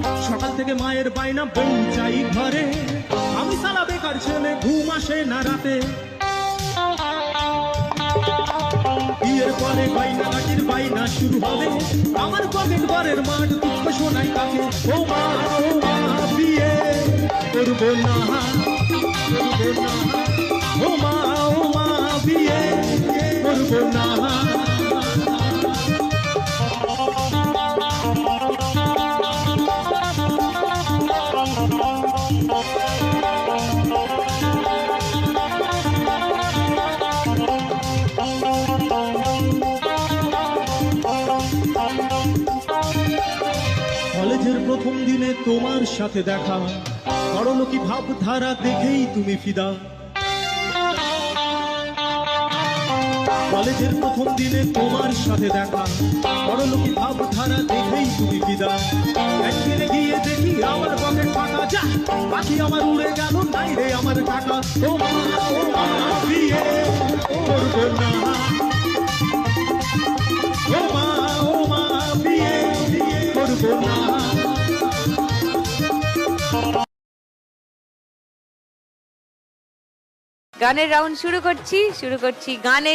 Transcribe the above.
সকাল থেকে মায়ের বাইনা বউ চাই ঘরে। আমি সালা বেকার ছেলে, ঘুম আসে না রাতে। বিয়ের পরে বাইনা বাইনা শুরু হবে। আমার পকেট ঘরের মাঠ দুঃখ শোনাই তাকে ও মা ও মা, বিয়ে করব না। করব না। ও মা ও মা, বিয়ে করব না। কলেজের প্রথম দিনে তোমার সাথে দেখা। বড়লোকি ভাবধারা দেখেই তুমি ফিদা। কলেজের প্রথম দিনে তোমার সাথে দেখা। বড়লোকি ভাবধারা দেখেই তুমি ফিদা। পাখি আমার উড়ে গেল, নাই আমার টাকা ও গানের রাউন্ড শুরু করছি শুরু করছি গানে